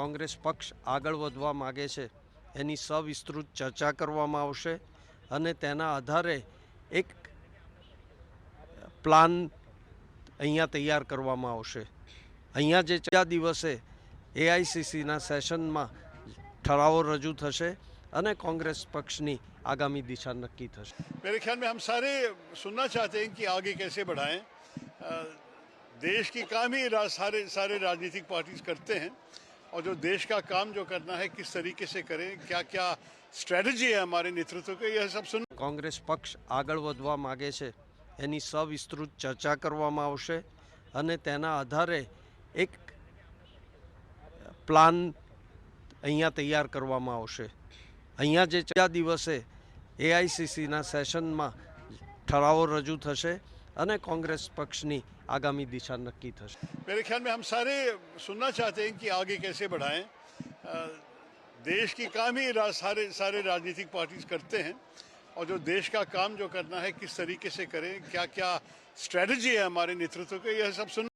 કોંગ્રેસ પક્ષ આગળ વધવા માગે છે એની સવિસ્તૃત ચર્ચા કરવામાં આવશે અને તેના આધારે એક પ્લાન અહીંયા તૈયાર કરવામાં આવશે અહીંયા જે ચાર દિવસે એઆઈસીસીના સેશનમાં ઠરાવો રજૂ થશે અને કોંગ્રેસ પક્ષની આગામી દિશા નક્કી થશે मेरे ख्याल में हम सारे सुनना चाहते हैं कि आगे कैसे बढ़ाएं अ, देश की काम ही रा- सारे सारे राजनीतिक पार्टीज करते हैं और जो देश का काम जो करना है किस तरीके से करें क्या क्या स्ट्रेटजी है हमारे नेतृत्व की यह सब सुन કોંગ્રેસ પક્ષ આગળ વધવા માગે છે એની સવિસ્તૃત ચર્ચા કરવામાં આવશે અને તેના આધારે એક પ્લાન અહીંયા તૈયાર કરવામાં આવશે અહીંયા જે ચાર દિવસે એઆઈસીસીના સેશનમાં ઠરાવો રજૂ થશે અને કોંગ્રેસ પક્ષની આગામી દિશા નક્કી થશે मेरे ख्याल में हम सारे सुनना चाहते हैं कि आगे कैसे बढ़ाएं अ, देश की काम ही रा- सारे सारे राजनीतिक पार्टीज करते हैं और जो देश का काम जो करना है किस तरीके से करें क्या क्या स्ट्रेटजी है हमारे नेतृत्व की यह सब सुन